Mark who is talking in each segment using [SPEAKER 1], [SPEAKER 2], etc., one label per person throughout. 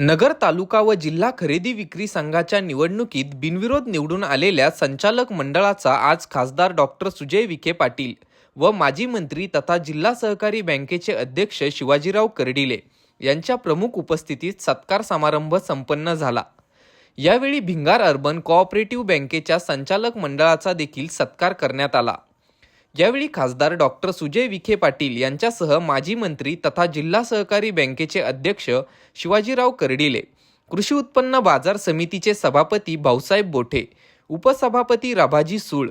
[SPEAKER 1] नगर तालुका व जिल्हा खरेदी विक्री संघाच्या निवडणुकीत बिनविरोध निवडून आलेल्या संचालक मंडळाचा आज खासदार डॉक्टर सुजय विखे पाटील व माजी मंत्री तथा जिल्हा सहकारी बँकेचे अध्यक्ष शिवाजीराव कर्डिले यांच्या प्रमुख उपस्थितीत सत्कार समारंभ संपन्न झाला. यावेळी भिंगार अर्बन कोऑपरेटिव्ह बँकेच्या संचालक मंडळाचा देखील सत्कार करण्यात आला. यावेळी खासदार डॉक्टर सुजय विखे पाटील यांच्यासह माजी मंत्री तथा जिल्हा सहकारी बँकेचे अध्यक्ष शिवाजीराव कर्डिले कृषी उत्पन्न बाजार समितीचे सभापती भाऊसाहेब बोठे उपसभापती राभाजी सूळ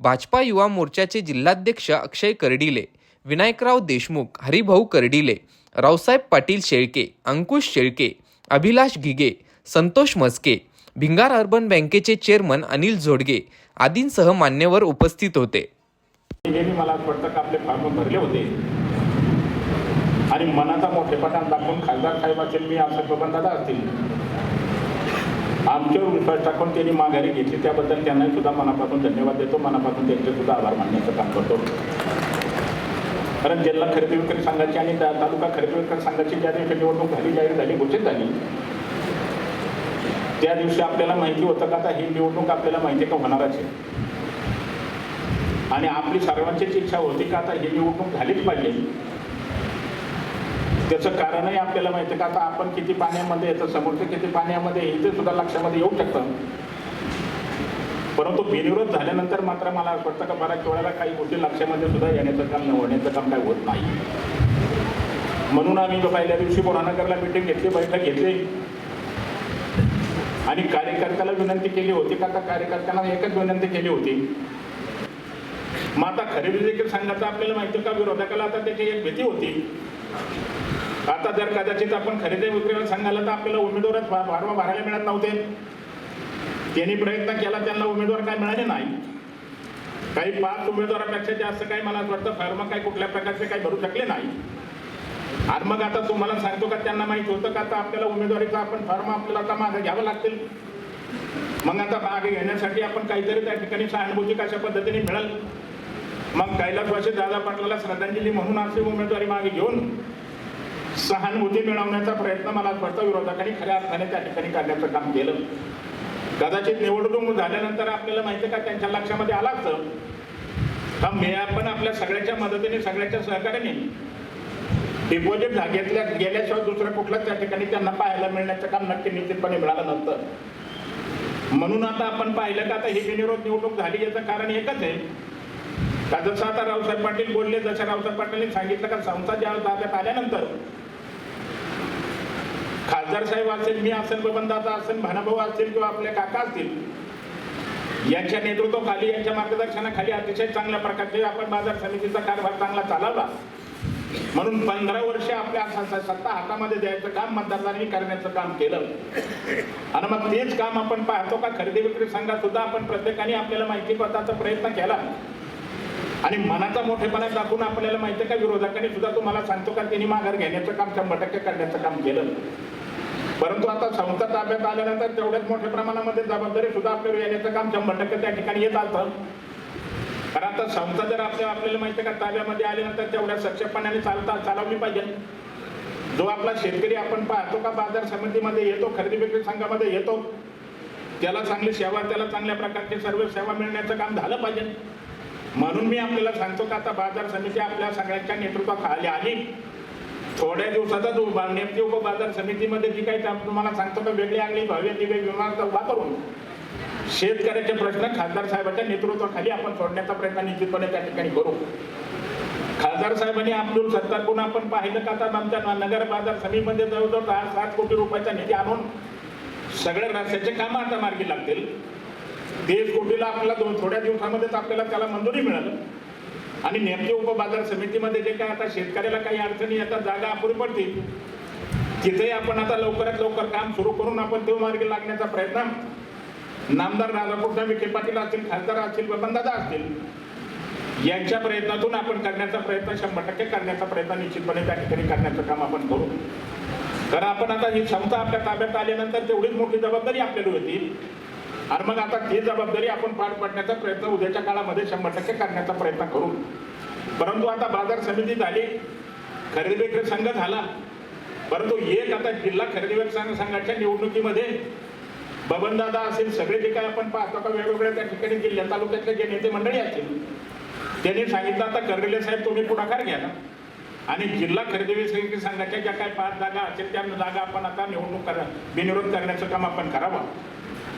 [SPEAKER 1] भाजपा युवा मोर्चाचे जिल्हाध्यक्ष अक्षय कर्डिले विनायकराव देशमुख हरिभाऊ कर्डिले रावसाहेब पाटील शेळके अंकुश शेळके अभिलाष घिगे संतोष मस्के भिंगार अर्बन बँकेचे चेअरमन अनिल झोडगे आदींसह मान्यवर उपस्थित होते.
[SPEAKER 2] यांनी मला असं वाटतं का आपले फॉर्म भरले होते. आणि मनाचा मोठेपणा दाखवून खासदार साहेब असेल मी असं बबनदादा असतील. आमच्यावर विश्वास टाकून त्यांनी माघारी घेतली. त्याबद्दल त्यांनाही सुद्धा मनापासून धन्यवाद देतो. मनापासून त्यांचे सुद्धा आभार मानण्याचं काम करतो. कारण जिल्हा खरेदी विक्री संघाची आणि तालुका खरेदी विक्री संघाची ज्या दिवशी निवडणूक झाली जाहीर झाली घोषित झाली. त्या दिवशी आपल्याला माहिती होतं का आता ही निवडणूक आपल्याला माहिती का होणारच आहे. आणि आपली सर्वांचीच इच्छा होती का आता ही निवडणूक झालीच पाहिजे? त्याचं कारणही आपल्याला माहिती का? आता आपण किती पाण्यामध्ये येतं समोरचं किती पाण्यामध्ये इथे सुद्धा लक्षामध्ये येऊ शकतं. परंतु बिनविरोध झाल्यानंतर मात्र मला असं वाटतं का बऱ्याच वेळेला काही गोष्टी लक्षामध्ये सुद्धा येण्याचं काम न होण्याचं काम काय होत नाही. म्हणून आम्ही पहिल्या दिवशी बुरानगरला मिटिंग घेतली बैठक घेतली. आणि कार्यकर्त्याला विनंती केली होती का? आता कार्यकर्त्यांना एकच विनंती केली होती. मग आता खरेदी देखील सांगायचं आपल्याला माहिती आहे का? विरोधकाला आता त्याची एक भीती होती. आता जर कदाचित आपण खरेदी विक्रीला सांगायला तर आपल्याला उमेदवारच फा- भरायला मिळत नव्हते. त्यांनी प्रयत्न केला त्यांना उमेदवार काय मिळाले नाही. काही पाच उमेदवारापेक्षा जास्त काही मला असं वाटतं फार्म काही कुठल्या प्रकारचे काही भरू शकले नाही. आणि मग आता तुम्हाला सांगतो का त्यांना माहीत होतं का आता आपल्याला उमेदवारीचा आपण फॉर्म आपल्याला आता मागे घ्यावं लागतील. मग आता मागे घेण्यासाठी आपण काहीतरी त्या ठिकाणी सहानुभूती कशा पद्धतीने मिळेल? मग कैलासवासी दादा पाटलाला श्रद्धांजली म्हणून अशी उमेदवारी मागे घेऊन सहानुभूती मिळवण्याचा प्रयत्न मला असं वाटतं विरोधकांनी खऱ्या अर्थाने त्या ठिकाणी करण्याचं काम केलं. कदाचित निवडणूक झाल्यानंतर आपल्याला माहिती आहे का त्यांच्या लक्षामध्ये आला असतं. का मी आपण आपल्या सगळ्याच्या मदतीने सगळ्याच्या सहकार्याने डिपॉझिट घेतल्या गेल्याशिवाय दुसरं कुठलंच त्या ठिकाणी त्यांना पाहायला मिळण्याचं काम नक्की निश्चितपणे मिळालं नव्हतं. म्हणून आता आपण पाहिलं का आता ही बिनविरोध निवडणूक झाली याचं कारण एकच आहे. का जसं आता रावसाहेब पाटील बोलले जसं रावसाहेब पाटीलने सांगितलं का संस्था ज्या ताब्यात आल्यानंतर खासदार साहेब असेल मी असेल बबनदादा असेल भानाभाऊ असतील किंवा आपले काका असतील यांच्या नेतृत्वाखाली यांच्या मार्गदर्शनाखाली अतिशय चांगल्या प्रकारचे आपण बाजार समितीचा कारभार चांगला चालवला. म्हणून पंधरा वर्ष आपल्या सत्ता हातामध्ये द्यायचं काम मतदारांनी करण्याचं काम केलं. आणि मग तेच काम आपण पाहतो का खरेदी विक्री संघात सुद्धा आपण प्रत्येकाने आपल्याला माहिती पदाचा प्रयत्न केला. आणि मनाचा मोठेपणा दाखवून आपल्याला माहिती आहे का विरोधकांनी सुद्धा तुम्हाला सांगतो का त्यांनी माघार घेण्याचं काम शंभर टक्के करण्याचं काम केलं. परंतु आता संस्था ताब्यात आल्यानंतर तेवढ्याच मोठ्या प्रमाणामध्ये जबाबदारी सुद्धा आपल्याला येण्याचं काम शंभर टक्के त्या ठिकाणी येत आलं कारण आता संस्था जर आपल्या आपल्याला माहिती आहे का ताब्यामध्ये आल्यानंतर तेवढ्या सक्षमपणाने चालता चालवली पाहिजे. जो आपला शेतकरी आपण पाहतो का बाजार समितीमध्ये येतो खरेदी विक्री संघामध्ये येतो त्याला चांगली सेवा त्याला चांगल्या प्रकारची सर्व सेवा मिळण्याचं काम झालं पाहिजे. म्हणून मी आपल्याला सांगतो का आता बाजार समिती आपल्या सगळ्यांच्या नेतृत्वाखाली आली थोड्या दिवसातच उभा नेमकी उप बाजार समितीमध्ये जी काही काम तुम्हाला सांगतो का वेगळी आगळी भव्य दिव्य विमान उभा करून शेतकऱ्याचे प्रश्न खासदार साहेबांच्या नेतृत्वाखाली आपण सोडण्याचा प्रयत्न निश्चितपणे त्या ठिकाणी करू. खासदार साहेबांनी अब्दुल सत्तार आपण पाहिलं का आता आमच्या नगर बाजार समितीमध्ये जवळजवळ दहा सात कोटी रुपयाचा निधी आणून सगळ्या रस्त्याचे कामं आता मार्गी लागतील. देश कोटीला आपल्याला दोन थोड्या दिवसामध्येच आपल्याला त्याला मंजुरी मिळालं. आणि नेमके उपबाजार समितीमध्ये जे काय आता शेतकऱ्याला काही अडचणी येतात जागा अपुरी पडतील तिथेही आपण आता लवकरात लवकर काम सुरू करून आपण ते मार्गी लागण्याचा प्रयत्न नामदार राधाकृष्ण विखे पाटील असतील खासदार असतील बबनदादा असतील यांच्या प्रयत्नातून आपण करण्याचा प्रयत्न शंभर टक्के करण्याचा प्रयत्न निश्चितपणे त्या ठिकाणी करण्याचं काम आपण करू. कारण आपण आता ही क्षमता आपल्या ताब्यात आल्यानंतर तेवढीच मोठी जबाबदारी आपल्याला होती. आणि मग आता ती जबाबदारी आपण पार पाडण्याचा प्रयत्न उद्याच्या काळामध्ये शंभर टक्के करण्याचा प्रयत्न करू. परंतु आता बाजार समिती झाली खरेदी विक्री संघ झाला. परंतु एक आता जिल्हा खरेदी विक्री संघाच्या निवडणुकीमध्ये बबनदादा असेल सगळे जे काय आपण पाहतो का वेगवेगळ्या त्या ठिकाणी जिल्ह्या तालुक्यातले जे नेते मंडळी असतील त्यांनी सांगितलं आता कर्डिले साहेब तुम्ही पुढाकार घ्या ना. आणि जिल्हा खरेदी विक्री संघाच्या ज्या काही पाच जागा असेल त्या जागा आपण आता निवडणूक करा बिनविरोध करण्याचं काम आपण करावं.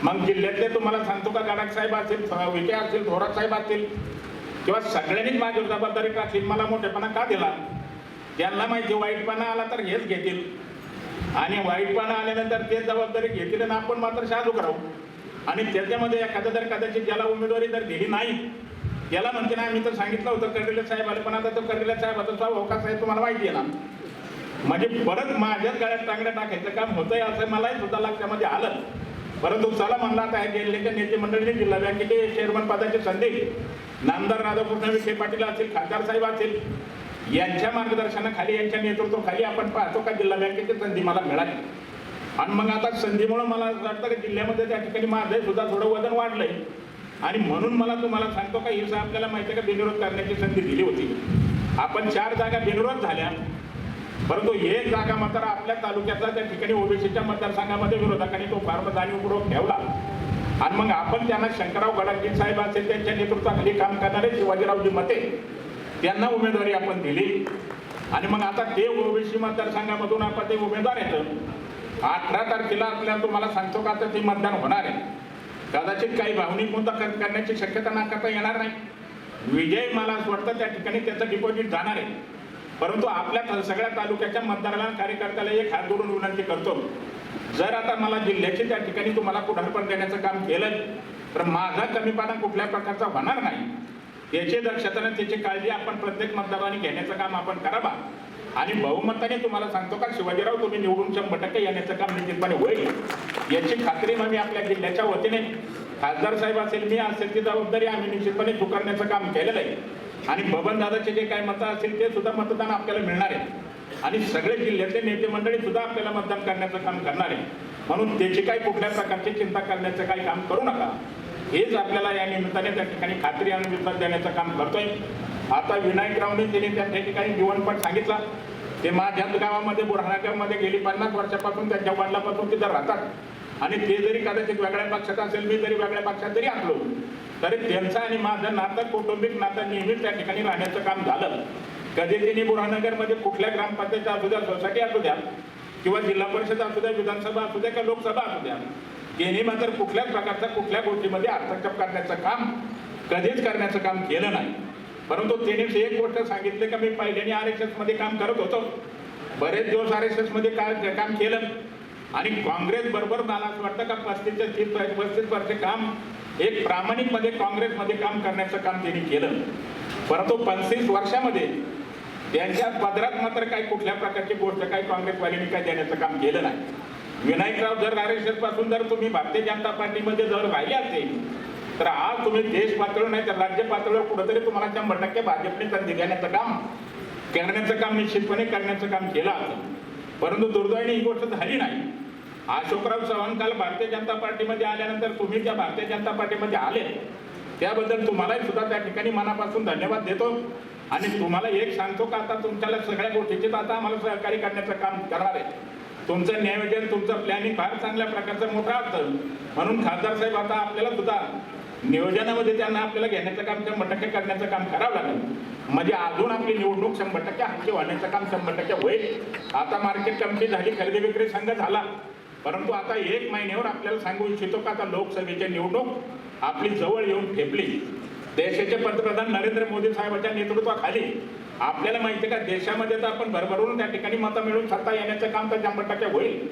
[SPEAKER 2] मग जिल्ह्यातले तुम्हाला सांगतो का गडाख साहेब असतील विखे असतील थोरात साहेब असतील किंवा सगळ्यांनीच माझ्यावर जबाबदारी टाकली मला मोठेपणा का दिला? त्यांना माहिती वाईटपणा आला तर हेच घेतील. आणि वाईटपणा आल्यानंतर ते जबाबदारी घेतील आणि आपण मात्र शाजूक राहू आणि त्याच्यामध्ये एखादा जर कदाचित ज्याला उमेदवारी जर दिली नाही याला म्हणते ना मी तर सांगितलं होतं कर्डिले साहेब आले पण आता तो कर्डिले साहेब आता साहेब होका साहेब तुम्हाला माहिती आहे ना? म्हणजे परत माझ्याच गळ्यात टांगड्या टाकायचं काम होतंय असं मलाही सुद्धा लक्षामध्ये आलं. परंतु चला म्हणला आता हे जिल्ह्याच्या नेते मंडळीने जिल्हा बँकेचे चेअरमन पदाची संधी? नामदार राधाकृष्ण विखे पाटील असतील खासदार साहेब असतील यांच्या मार्गदर्शनाखाली यांच्या नेतृत्वाखाली आपण पाहतो का जिल्हा बँकेची संधी मला मिळाली. आणि मग आता संधीमुळं मला वाटतं की जिल्ह्यामध्ये त्या ठिकाणी माझं सुद्धा थोडं वजन वाढलंय. आणि म्हणून मला तुम्हाला सांगतो का हिसा आपल्याला माहिती आहे का बिनविरोध करण्याची संधी दिली होती. आपण चार जागा बिनविरोध झाल्या. परंतु एक जागा मात्र आपल्या तालुक्यातला त्या ठिकाणी ओबीसीच्या मतदारसंघामध्ये विरोधकांनी तो फार जाणीवपूर्वक ठेवला. आणि मग आपण त्यांना शंकरराव गडाखी साहेब असेल त्यांच्या नेतृत्वाखाली काम करणारे शिवाजीरावजी मते त्यांना उमेदवारी आपण दिली. आणि मग आता ते ओबीसी मतदारसंघामधून आपण ते उमेदवार येतं अठरा तारखेला आपल्याला तुम्हाला सांगतो का आता ते मतदान होणार आहे. कदाचित काही भावनिक मुद्दा करण्याची शक्यता नाकारता येणार नाही. विजय मला असं वाटतं त्या ठिकाणी त्याचं डिपॉझिट जाणार आहे. परंतु आपल्या सगळ्या तालुक्याच्या मतदाराला कार्यकर्त्याला एक हात जोडून विनंती करतो. जर आता मला जिल्ह्याचे त्या ठिकाणी तुम्हाला पुढारपण देण्याचं काम केलं तर माझा कमीपणा कुठल्या प्रकारचा होणार नाही. त्याची दक्षता त्याची काळजी आपण प्रत्येक मतदाराने घेण्याचं काम आपण करावा. आणि बहुमताने तुम्हाला सांगतो का शिवाजीराव तुम्ही निवडून शंभर टक्के येण्याचं काम निश्चितपणे होईल. याची खात्री आम्ही आपल्या जिल्ह्याच्या वतीने. खासदार साहेब असेल मी असेल ती जबाबदारी आम्ही निश्चितपणे चुकारण्याचं काम केलेलं आहे. आणि बबन दादाचे जे काय मतं असतील ते सुद्धा मतदान आपल्याला मिळणार आहे. आणि सगळे जिल्ह्यातले नेते मंडळी सुद्धा आपल्याला मतदान करण्याचं काम करणार आहे. म्हणून त्याची काही कुठल्या प्रकारची चिंता करण्याचं काही काम करू नका. हेच आपल्याला या निमित्ताने त्या ठिकाणी खात्री आणि विश्वास देण्याचं काम करतोय. आता विनायकरावने त्यांनी त्या ठिकाणी जीवनपट सांगितला. ते माझ्याच गावामध्ये बुरहाणागावमध्ये गेली पन्नास वर्षापासून त्यांच्या वडिलापासून तिथं राहतात. आणि ते जरी कदाचित वेगळ्या पक्षात असेल मी जरी वेगळ्या पक्षात जरी असलो तरी त्यांचं आणि माझं नातं कौटुंबिक नातं नेहमीच त्या ठिकाणी राहण्याचं काम झालं. कधी त्यांनी बुरहानगरमध्ये कुठल्या ग्रामपंचायत असू द्या सोसायटी असू द्या किंवा जिल्हा परिषद असू द्या विधानसभा असू द्या किंवा लोकसभा असू द्या यांनी मात्र कुठल्याच प्रकारचा कुठल्या गोष्टीमध्ये हस्तक्षेप करण्याचं काम कधीच करण्याचं काम केलं नाही. परंतु त्यांनी एक गोष्ट सांगितली का मी पहिल्याने आर एस एसमध्ये काम करत होतो. बरेच दिवस आर एस एसमध्ये काय काम केलं. आणि काँग्रेस बरोबर मला असं वाटतं का पस्तीसच्या ते तीस पस्तीस वर्ष काम एक प्रामाणिकमध्ये काँग्रेसमध्ये काम करण्याचं काम त्यांनी केलं. परंतु पंचवीस वर्षामध्ये त्यांच्या पदरात मात्र काही कुठल्या प्रकारची गोष्ट काही काँग्रेसवाल्यांनी काही देण्याचं काम केलं नाही. विनायकराव जर आरपासून जर तुम्ही भारतीय जनता पार्टीमध्ये जर राहिले असेल तर आज तुम्ही देश पातळीवर नाही तर राज्य पातळीवर कुठेतरी तुम्हाला शंभर टक्के भाजपने संधी देण्याचं काम करण्याचं काम निश्चितपणे करण्याचं काम केलं असं परंतु दुर्दैवाने ही गोष्ट झाली नाही. अशोकराव चव्हाण काल भारतीय जनता पार्टीमध्ये आल्यानंतर तुम्ही ज्या भारतीय जनता पार्टीमध्ये आले. त्याबद्दल तुम्हालाही सुद्धा त्या ठिकाणी मनापासून धन्यवाद देतो. आणि तुम्हाला एक सांगतो का आता तुमच्याला सगळ्या गोष्टीचे आता आम्हाला सहकार्य करण्याचं काम करणार आहे. तुमचं नियोजन तुमचं प्लॅनिंग फार चांगल्या प्रकारचं मोठं असतं. म्हणून खासदार साहेब आता आपल्याला सुद्धा नियोजनामध्ये त्यांना आपल्याला घेण्याचं काम शंभर टक्के करण्याचं काम करावं लागेल. म्हणजे अजून आपली निवडणूक शंभर टक्के हक्की वाढण्याचं काम शंभर टक्के होईल. आता मार्केट कमिटी झाली खरेदी विक्री संघ झाला. परंतु आता एक महिन्यावर आपल्याला सांगू इच्छितो का आता लोकसभेची निवडणूक आपली जवळ येऊन ठेपली. देशाचे पंतप्रधान नरेंद्र मोदी साहेबांच्या नेतृत्वाखाली आपल्याला माहिती आहे का देशामध्ये तर आपण भरभरून त्या ठिकाणी मतं मिळून सत्ता येण्याचं काम तर शंभर टक्के होईल.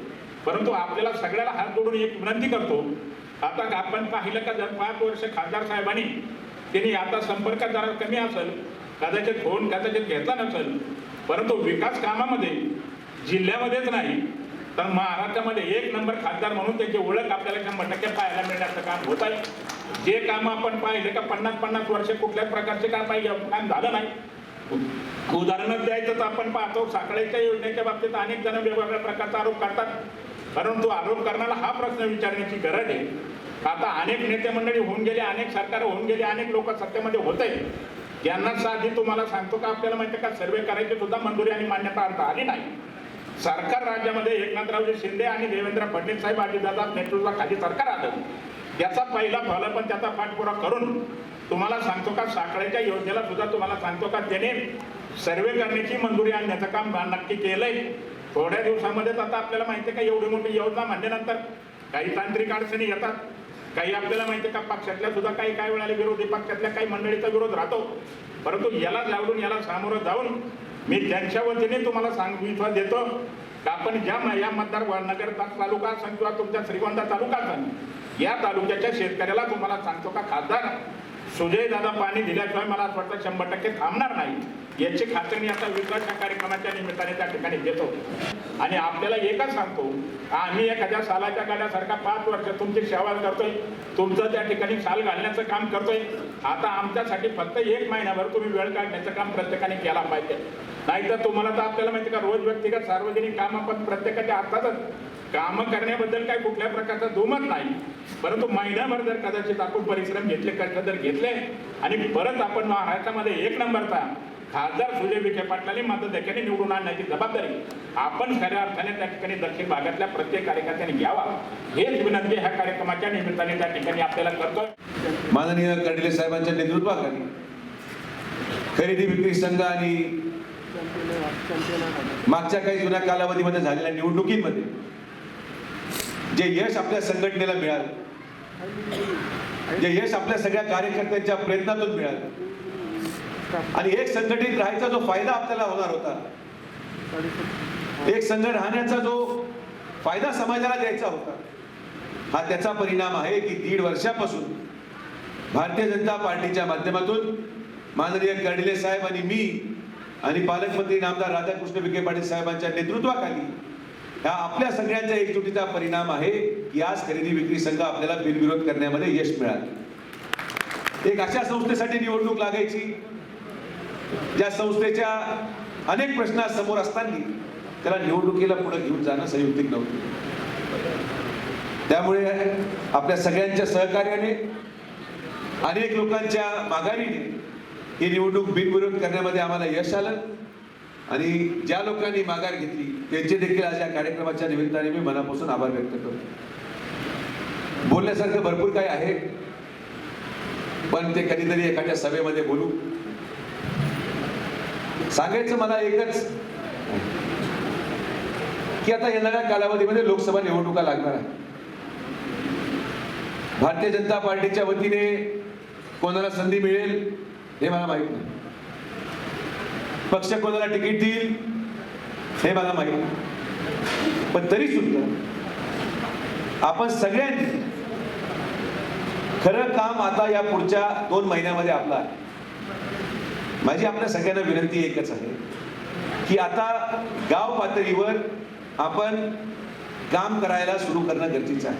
[SPEAKER 2] परंतु आपल्याला सगळ्याला हात जोडून एक विनंती करतो आता आपण पाहिलं का जर पाच वर्ष खासदार साहेबांनी त्यांनी आता संपर्क जरा कमी असेल कदाचित फोन कदाचित घेतला नसेल परंतु विकास कामामध्ये जिल्ह्यामध्येच नाही तर महाराष्ट्रामध्ये एक नंबर खासदार म्हणून त्याची ओळख आपल्याला शंभर टक्के पाहायला मिळण्याचं काम होत आहे. जे काम आपण पाहिले का पन्नास पन्नास वर्ष कुठल्याच प्रकारचे काम पाहिजे काम झालं नाही. उदाहरणच द्यायचं तर आपण पाहतो साखळीच्या योजनेच्या बाबतीत अनेक जण वेगवेगळ्या प्रकारचा आरोप करतात. परंतु आरोप करण्याला हा प्रश्न विचारण्याची गरज आहे. आता अनेक नेते मंडळी होऊन गेले अनेक सरकार होऊन गेले अनेक लोक सत्तेमध्ये होत. आहेत यांना साधी तुम्हाला सांगतो का आपल्याला माहिती आहे का सर्वे करायची सुद्धा मंजुरी आणि मान्यता आणता आली नाही. सरकार राज्यामध्ये एकनाथरावजी शिंदे आणि देवेंद्र फडणवीस साहेब नेतृत्वा नेतृत्वाखाली सरकार आलं. त्याचा पहिला फल पण त्याचा पाठपुरा करून तुम्हाला सांगतो का साखळेच्या योजनेला सुद्धा तुम्हाला सांगतो का त्याने सर्वे करण्याची मंजुरी आणण्याचं काम नक्की केलंय. थोड्या दिवसामध्येच आता आपल्याला माहिती आहे का एवढी मोठी योजना म्हणल्यानंतर काही तांत्रिक अडचणी येतात. काही आपल्याला माहिती आहे का पक्षातल्या सुद्धा काही काही वेळाला विरोधी पक्षातल्या काही मंडळीचा विरोध राहतो. परंतु याला लावून याला सामोरं जाऊन मी त्यांच्या वतीने तुम्हाला सांग विश्वास देतो. का आपण ज्या या मतदार नगर तालुका असेल किंवा तुमच्या श्रीगोंदा तालुका असेल या तालुक्याच्या शेतकऱ्याला तुम्हाला सांगतो का खासदार सुजय दादा पाणी दिल्याशिवाय मला असं वाटतं शंभर टक्के थांबणार नाही. याची खात्री मी आता विश्वास कार्यक्रमाच्या निमित्ताने त्या ठिकाणी घेतो आणि आपल्याला एकच सांगतो आम्ही एखाद्या सालाच्या गाड्यासारखा पाच वर्ष तुमची सेवा करतोय तुमचं त्या ठिकाणी साल घालण्याचं काम करतोय. आता आमच्यासाठी फक्त एक महिन्याभर तुम्ही वेळ काढण्याचं काम प्रत्येकाने केला पाहिजे. नाहीतर तुम्हाला तर आपल्याला माहिती का रोज व्यक्तिगत सार्वजनिक काम आपण प्रत्येकाच्या अर्थातच कामं करण्याबद्दल काही कुठल्या प्रकारचा दुमत नाही. परंतु महिन्याभर जर कदाचित आपण परिश्रम घेतले कष्ट जर घेतले आणि परत आपण महाराष्ट्रामध्ये एक नंबरचा खासदार सुजय विखे पाटलांनी मतदारांनी निवडून आणण्याची जबाबदारी आपण खऱ्या अर्थाने त्या ठिकाणी दक्षिण भागातल्या प्रत्येक कार्यकर्त्याने घ्यावा. हेच विनंती ह्या कार्यक्रमाच्या निमित्ताने त्या ठिकाणी आपल्याला करतोय.
[SPEAKER 3] माननीय कर्डिले साहेबांच्या नेतृत्वाखाली खरेदी विक्री संघ आणि मागच्या काही जुन्या कालावधीमध्ये झालेल्या निवडणुकीमध्ये जे यश आपल्या संघटनेला मिळालं. जे यश आपल्या सगळ्या कार्यकर्त्यांच्या प्रयत्नातून मिळालं. आणि एक संघटित राहायचा जो फायदा आपल्याला होणार होता. एक संघ राहण्याचा जो फायदा समाजाला द्यायचा होता हा त्याचा परिणाम आहे की दीड वर्षापासून भारतीय जनता पार्टीच्या माध्यमातून माननीय कर्डिले साहेब आणि मी आणि पालकमंत्री नामदार राधाकृष्ण विखे पाटील साहेबांच्या नेतृत्वाखाली ह्या आपल्या सगळ्यांच्या एकजुटीचा परिणाम आहे की आज खरेदी विक्री संघ आपल्याला बिनविरोध करण्यामध्ये यश मिळालं. एक अशा संस्थेसाठी निवडणूक लागायची ज्या संस्थेच्या अनेक प्रश्न समोर असताना त्याला निवडणुकीला पुढे घेऊन जाणं संयुक्तिक नव्हतं. त्यामुळे आपल्या सगळ्यांच्या सहकार्याने अनेक लोकांच्या माघारीने ही निवडणूक बिनविरोध करण्यामध्ये आम्हाला यश आलं. आणि ज्या लोकांनी माघार घेतली त्यांचे देखील आज या कार्यक्रमाच्या निमित्ताने मी मनापासून आभार व्यक्त करतो. बोलण्यासारखं भरपूर काही आहे पण ते कधीतरी एखाद्या सभेमध्ये बोलू. सांगायचं मला एकच की आता येणाऱ्या कालावधीमध्ये लोकसभा निवडणुका लागणार आहे भारतीय जनता पार्टीच्या वतीने कोणाला संधी मिळेल हे मला माहीत नाही. पक्ष कोणाला तिकीट देईल? हे मला माहीत पण तरी सुद्धा आपण सगळ्यांनी खरं काम आता या पुढच्या दोन महिन्यामध्ये आपलं आहे. माझी आपल्या सगळ्यांना विनंती एकच आहे की आता गाव पातळीवर आपण काम करायला सुरू करणं गरजेचं आहे.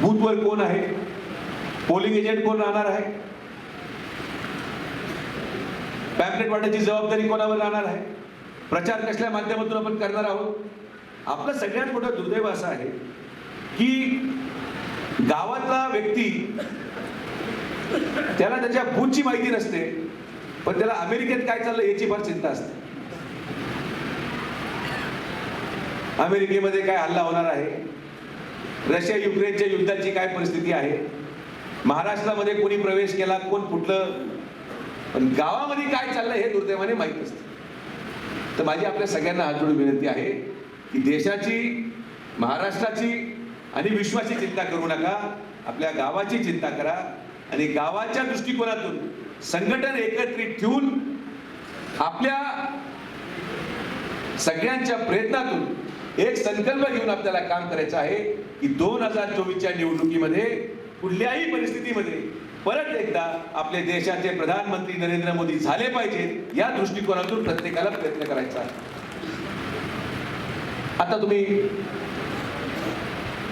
[SPEAKER 3] बूथवर कोण आहे? पोलिंग एजंट कोण राहणार आहे? पॅम्पलेट वाटायची जबाबदारी कोणावर राहणार आहे? प्रचार कसल्या माध्यमातून आपण करणार आहोत? आपलं सगळ्यात मोठं दुर्दैव असं आहे की गावातला व्यक्ती त्याला त्याच्या भूतची माहिती नसते पण त्याला अमेरिकेत काय चाललं याची फार चिंता असते. अमेरिकेमध्ये काय हल्ला होणार आहे? रशिया युक्रेनच्या युद्धाची काय परिस्थिती आहे? महाराष्ट्रामध्ये कोणी प्रवेश केला? कोण फुटलं? पण गावामध्ये काय चाललं हे दुर्दैवाने माहीत नसतं. तर माझी आपल्या सगळ्यांना हात जोडून विनंती आहे की देशाची महाराष्ट्राची आणि विश्वाची चिंता करू नका. आपल्या गावाची चिंता करा आणि गावाच्या दृष्टिकोनातून संघटन एकत्रित ठेवून आपल्या सगळ्यांच्या प्रयत्नातून एक संकल्प घेऊन आपल्याला काम करायचं आहे की दोन हजार चोवीसच्या निवडणुकीमध्ये कुठल्याही परिस्थितीमध्ये परत एकदा आपले देशाचे प्रधानमंत्री नरेंद्र मोदी झाले पाहिजेत या दृष्टिकोनातून प्रत्येकाला प्रयत्न करायचा आहे. आता तुम्ही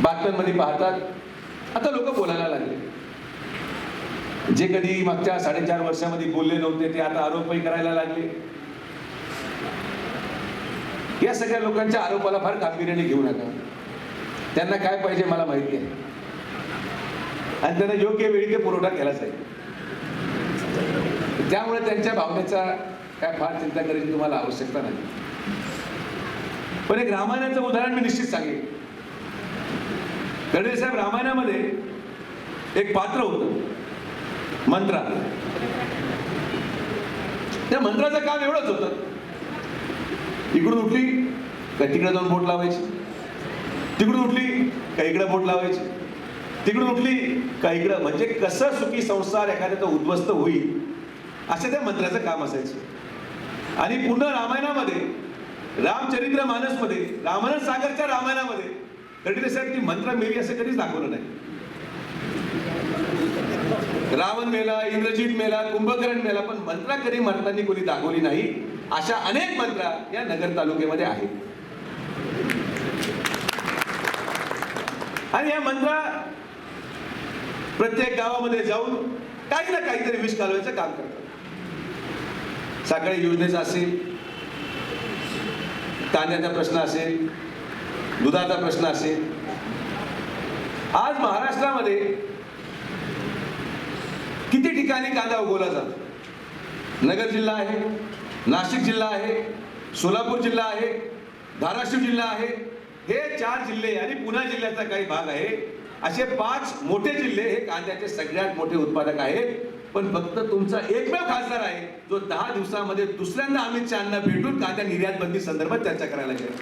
[SPEAKER 3] बातम्यांमध्ये पाहतात आता लोक बोलायला लागले. जे कधी मागच्या साडेचार वर्षामध्ये बोलले नव्हते ते आता आरोपही करायला लागले. या सगळ्या लोकांच्या आरोपाला फार गांभीर्याने घेऊ नका. त्यांना काय पाहिजे मला माहिती आहे. आणि त्यांना योग्य वेळी ते पुरवठा केला जाईल त्यामुळे त्यांच्या भावनेचा काय फार चिंता करायची तुम्हाला आवश्यकता नाही. पण एक रामायणाचं उदाहरण मी निश्चित सांगेन. गणेश साहेब रामायणामध्ये एक पात्र होत मंत्रा. त्या मंत्राचं काम एवढंच होतं. इकडून उठली का तिकडे जाऊन बोट लावायची? तिकडून उठली का इकडे बोट लावायची? तिकडून उठली का इकडं? म्हणजे कसं सुखी संसार एखाद्याचा उद्ध्वस्त होईल असं त्या मंत्र्याचं काम असायचं. आणि पूर्ण रामायणामध्ये रामचरित्र मानसमध्ये रामानंद सागरच्या रामायणामध्ये गडकरी साहेब ती मंत्र मेली असं कधीच दाखवलं नाही. रावण मेला इंद्रजित मेला कुंभकर्ण मेला पण मंत्रा कधी मंत्रांनी कोणी दाखवली नाही अशा अनेक मंत्रा या नगर तालुक्यामध्ये आहेत. आणि या मंत्रा प्रत्येक गावामध्ये जाऊन काही ना काहीतरी विष घालवायचं काम करतात साखळी योजनेचा असेल कांद्याचा प्रश्न असेल दुधाचा प्रश्न असेल आज महाराष्ट्रामध्ये किती ठिकाणी कांदा उगवला जातो? नगर जिल्हा आहे नाशिक जिल्हा आहे सोलापूर जिल्हा आहे धाराशिव जिल्हा आहे हे चार जिल्हे आणि पुणे जिल्ह्याचा काही भाग आहे. असे पाच मोठे जिल्हे हे कांद्याचे सगळ्यात मोठे उत्पादक आहेत. पण फक्त तुमचा एकमेव खासदार आहे जो दहा दिवसामध्ये दुसऱ्यांदा अमित शहाना भेटून कांदा निर्यात बंदी संदर्भात चर्चा करायला गेला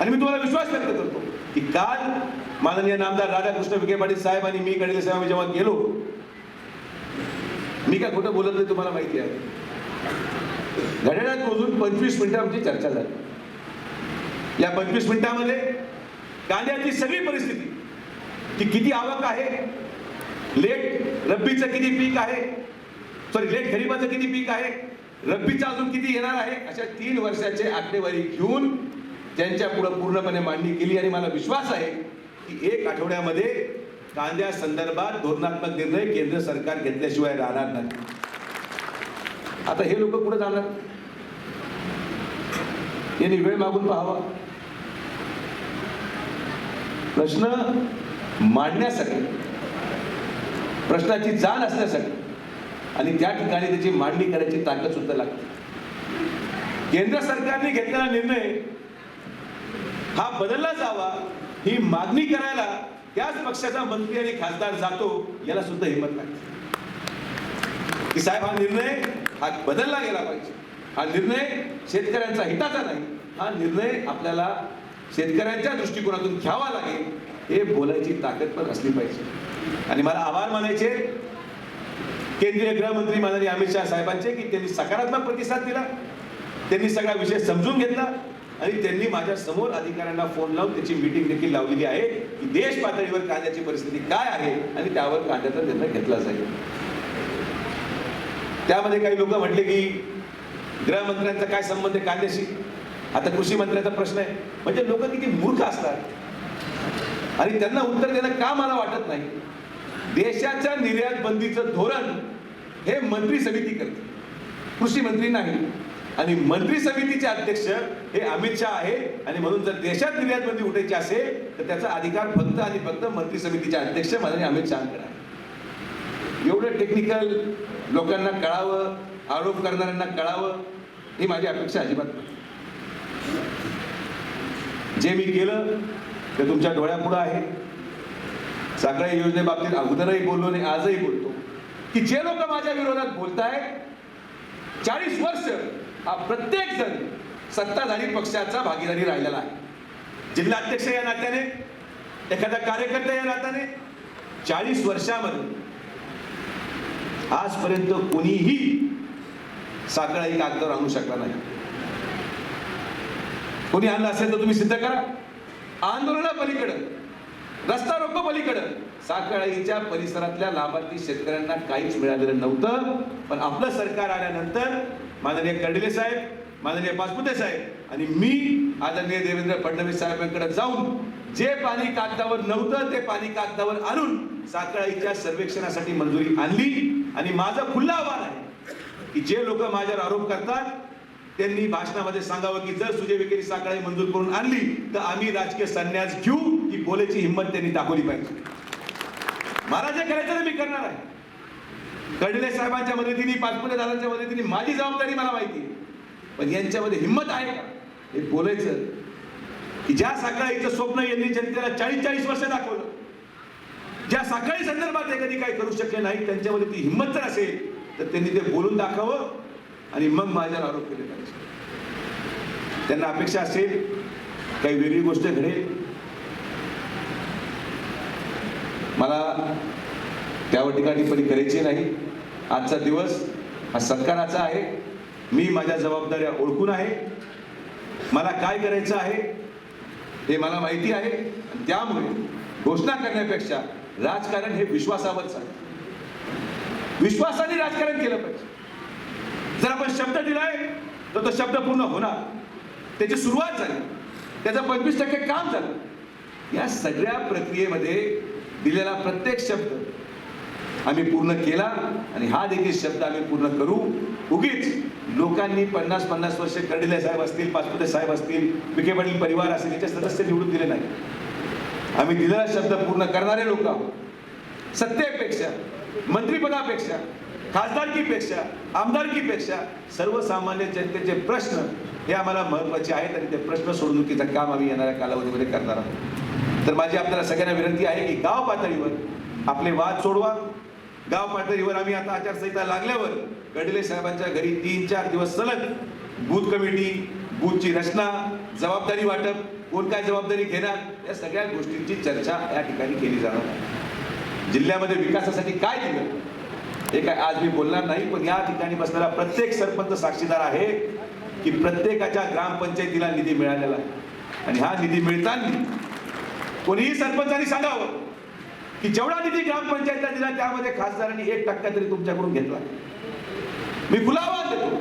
[SPEAKER 3] आणि मी तुम्हाला विश्वास व्यक्त करतो की काल माननीय नामदार राधाकृष्ण विखे पाटील साहेब आणि मी कडील साहेब जेव्हा गेलो. मी काय खोटं बोलत नाही तुम्हाला माहिती आहे. घड्याळात मोजून पंचवीस मिनिटं आमची चर्चा झाली. या पंचवीस मिनिटामध्ये कांद्याची सगळी परिस्थिती. की किती आवक आहे? लेट रब्बीचं किती पीक आहे? सॉरी लेट खरीपाचं किती पीक आहे? रब्बीचं अजून किती येणार आहे? अशा तीन वर्षाचे आकडेवारी घेऊन त्यांच्या पुढे पूर्णपणे मांडणी केली आणि मला विश्वास आहे की एक आठवड्यामध्ये कांद्या संदर्भात धोरणात्मक निर्णय केंद्र सरकार घेतल्याशिवाय राहणार नाही. आता हे लोक कुठे जाणार? यांनी वेळ मागून पाहावा. प्रश्न मांडण्यासाठी प्रश्नाची जाण असण्यासाठी आणि त्या ठिकाणी त्याची मांडणी करायची ताकद सुद्धा लागते. केंद्र सरकारने घेतलेला निर्णय हा बदलला जावा ही मागणी करायला त्याच पक्षाचा मंत्री आणि खासदार जातो याला सुद्धा हिंमत नाही. की साहेब हा निर्णय हा बदलला गेला पाहिजे. हा निर्णय शेतकऱ्यांचा हिताचा नाही हा निर्णय आपल्याला शेतकऱ्यांच्या दृष्टिकोनातून घ्यावा लागेल हे बोलायची ताकद पण असली पाहिजे. आणि मला आभार मानायचे केंद्रीय गृहमंत्री माननीय अमित शहा साहेबांचे की त्यांनी सकारात्मक प्रतिसाद दिला त्यांनी सगळा विषय समजून घेतला आणि त्यांनी माझ्यासमोर अधिकाऱ्यांना फोन लावून त्याची मीटिंग देखील लावलेली आहे की देश पातळीवर कांद्याची परिस्थिती काय आहे आणि त्यावर कांद्याचा निर्णय घेतला जाईल. त्यामध्ये काही लोक म्हटले की गृहमंत्र्यांचा काय संबंध आहे कांद्याशी? आता कृषी मंत्र्याचा प्रश्न आहे. म्हणजे लोक किती मूर्ख असतात. आणि त्यांना उत्तर देणं का मला वाटत नाही? देशाच्या निर्यात बंदीचं धोरण हे मंत्री समिती करते. कृषी मंत्री नाही. आणि मंत्री समितीचे अध्यक्ष हे अमित शहा आहे. आणि म्हणून जर देशात निर्यात बंदी उठायची असेल तर त्याचा अधिकार फक्त आणि फक्त मंत्री समितीचे अध्यक्ष माननीय अमित शहाकडे आहे. एवढं टेक्निकल लोकांना कळावं आरोप करणाऱ्यांना कळावं ही माझी अपेक्षा अजिबात. नाही जे मी केलं ते तुमच्या डोळ्यापुढं आहे. सगळ्या योजनेबाबतीत अगोदरही बोललो आणि आजही बोलतो. की जे लोक माझ्या विरोधात बोलतायत चाळीस वर्ष हा प्रत्येक जण सत्ताधारी पक्षाचा भागीदारी राहिलेला आहे. जिल्हाध्यक्ष या नात्याने एखादा कार्यकर्ता या नात्याने चाळीस वर्षामध्ये आजपर्यंत कोणीही साखळाही कागदावर आणू शकला नाही. कोणी आणलं असेल तर तुम्ही सिद्ध करा. आंदोलना पलीकडं. रस्ता रोको पलीकडं. साखळाईच्या परिसरातल्या लाभार्थी शेतकऱ्यांना काहीच मिळालेलं नव्हतं. पण आपलं सरकार आल्यानंतर माननीय कर्डिले साहेब माननीय पासपुते साहेब आणि मी आदरणीय देवेंद्र फडणवीस साहेबांकडे जाऊन जे पाणी कागदावर नव्हतं ते पाणी कागदावर आणून साखळाईच्या सर्वेक्षणासाठी मंजुरी आणली. आणि माझं खुल्ला आव्हान आहे की जे लोक माझ्यावर आरोप करतात त्यांनी भाषणामध्ये सांगावं की जर सुजय विखेरी साखळी मंजूर करून आणली तर आम्ही राजकीय संन्यास घेऊ. ही बोलायची हिंमत त्यांनी दाखवली पाहिजे. मला जे करायचं मी करणार आहे. कडले साहेबांच्या मदतीने पाचपुले दादांच्या मदतीने माझी जबाबदारी मला माहिती आहे. पण यांच्यामध्ये हिंमत आहे का? हे बोलायचं की ज्या साखळीचं स्वप्न यांनी जनतेला चाळीस चाळीस वर्ष दाखवलं ज्या साखळी संदर्भात हे कधी काही करू शकले नाही त्यांच्यामध्ये ती हिंमत जर असेल तर त्यांनी ते बोलून दाखवावं. आणि मग माझ्यावर आरोप केले पाहिजे त्यांना अपेक्षा असेल काही वेगळी गोष्ट घडेल. मला त्यावर टीका करायची नाही. आजचा दिवस हा सत्काराचा आहे. मी माझ्या जबाबदाऱ्या ओळखून आहे. मला काय करायचं आहे हे मला माहिती आहे. आणि त्यामुळे घोषणा करण्यापेक्षा राजकारण हे विश्वासावरच आहे. विश्वासाने राजकारण केलं पाहिजे. जर आपण शब्द दिलाय तर तो शब्द पूर्ण होणार. त्याची सुरुवात झाली. त्याचं पंचवीस टक्के काम झालं. या सगळ्या प्रक्रियेमध्ये दिलेला प्रत्येक शब्द आम्ही पूर्ण केला आणि हा देखील शब्द आम्ही पूर्ण करू. उगीच लोकांनी पन्नास पन्नास वर्ष कर्डिले साहेब असतील पाचपुते साहेब असतील विखे पाटील परिवार असेल याचे सदस्य निवडून दिले नाही आम्ही दिलेला शब्द पूर्ण करणारे लोक आहोत. सत्तेपेक्षा मंत्रिपदापेक्षा खासदारकीपेक्षा आमदारकीपेक्षा सर्वसामान्य जनतेचे प्रश्न हे आम्हाला महत्त्वाचे आहेत आणि ते प्रश्न सोडणुकीचं काम आम्ही येणाऱ्या कालावधीमध्ये करणार आहोत तर माझी आपल्याला सगळ्यांना विनंती आहे की गाव पातळीवर आपले वाद सोडवा गाव पातळीवर आम्ही आता आचारसंहिता लागल्यावर गडले साहेबांच्या घरी तीन चार दिवस सलग बूथ कमिटी बूथची रचना जबाबदारी वाटप कोण काय जबाबदारी घेणार या सगळ्या गोष्टींची चर्चा या ठिकाणी केली जाणार आहे. जिल्ह्यामध्ये विकासासाठी काय दिलं? हे काय आज मी बोलणार नाही पण या ठिकाणी बसणारा प्रत्येक सरपंच साक्षीदार आहे की प्रत्येकाच्या ग्रामपंचायतीला निधी मिळालेला आहे. आणि हा निधी मिळताना कोणीही सरपंचांनी सांगावं की जेवढा निधी ग्रामपंचायतला दिला त्यामध्ये खासदारांनी एक टक्का तरी तुमच्याकडून घेतला. मी खुलावा देतो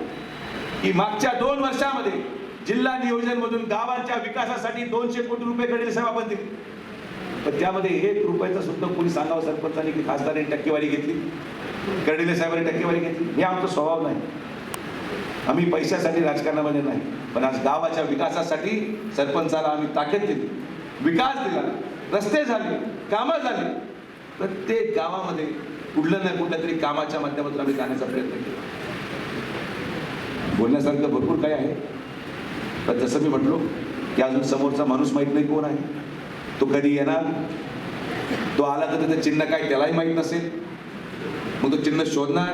[SPEAKER 3] की मागच्या दोन वर्षामध्ये जिल्हा नियोजन मधून गावांच्या विकासासाठी दोनशे कोटी रुपये कडील सेवा बंदी तर त्यामध्ये एक रुपयाचा सुद्धा कोणी सांगावं सरपंचांनी की खासदारांनी टक्केवारी घेतली? कर्डिले साहेबांनी टक्केवारी घेतली? हे आमचा स्वभाव नाही. आम्ही पैशासाठी राजकारणामध्ये नाही. पण आज गावाच्या विकासासाठी सरपंचाला आम्ही ताकद दिली. विकास दिला. रस्ते झाले कामं झाली. प्रत्येक गावामध्ये कुठलं ना कुठल्या तरी कामाच्या माध्यमातून आम्ही जाण्याचा प्रयत्न केला. बोलण्यासारखं भरपूर काही आहे. पण जसं मी म्हटलो की अजून समोरचा माणूस माहीत नाही कोण आहे. तो कधी येणार? तो आला तर त्याचं चिन्ह काय त्यालाही माहीत नसेल. मग तो चिन्ह शोधणार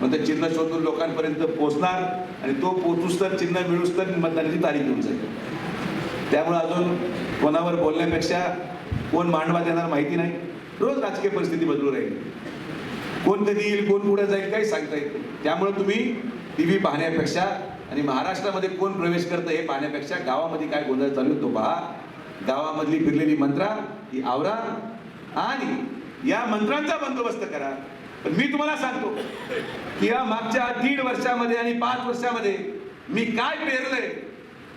[SPEAKER 3] मग ते चिन्ह शोधून लोकांपर्यंत पोहोचणार आणि तो पोचूस तर चिन्ह मिळूस तर मतदानाची तारीख येऊन जाईल. त्यामुळे अजून कोणावर बोलण्यापेक्षा कोण मांडवा देणार माहिती नाही. रोज राजकीय परिस्थिती बदलू राहील. कोण कधी येईल कोण पुढे जाईल काही सांगता येईल त्यामुळे तुम्ही टी व्ही पाहण्यापेक्षा आणि महाराष्ट्रामध्ये कोण प्रवेश करतं हे पाहण्यापेक्षा गावामध्ये काय गोंधळ चालू आहे तो पहा. गावामधली फिरलेली मंत्रा ही आवरा आणि या मंत्रांचा बंदोबस्त करा. पण मी तुम्हाला सांगतो की या मागच्या दीड वर्षामध्ये आणि पाच वर्षामध्ये मी काय पेरलंय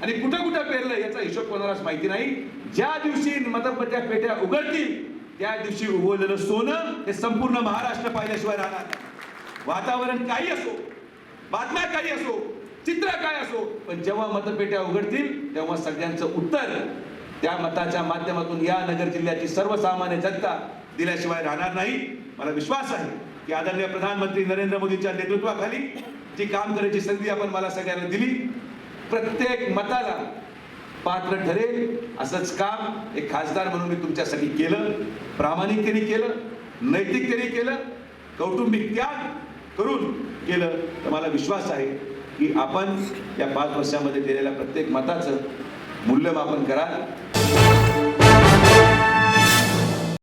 [SPEAKER 3] आणि कुठं कुठं पेरलंय याचा हिशोब कोणालाच माहिती नाही. ज्या दिवशी मतपत्या पेट्या उघडतील त्या दिवशी उगवलेलं सोनं हे संपूर्ण महाराष्ट्र पाहिल्याशिवाय राहणार वातावरण काही असो बातम्या काही असो चित्र काय असो पण जेव्हा मतपेट्या उघडतील तेव्हा सगळ्यांचं उत्तर त्या मताच्या माध्यमातून या नगर जिल्ह्याची सर्वसामान्य जनता दिल्याशिवाय राहणार नाही. मला विश्वास आहे की आदरणीय प्रधानमंत्री नरेंद्र मोदींच्या नेतृत्वाखाली जी काम करायची संधी आपण मला सगळ्यांना दिली प्रत्येक मताला पात्र ठरेल असंच काम एक खासदार म्हणून मी तुमच्यासाठी केलं प्रामाणिकतेने केलं नैतिकतेने केलं कौटुंबिक त्याग करून केलं. तर मला विश्वास आहे की आपण या पाच वर्षामध्ये दिलेल्या प्रत्येक मताचं मूल्यमापन करा.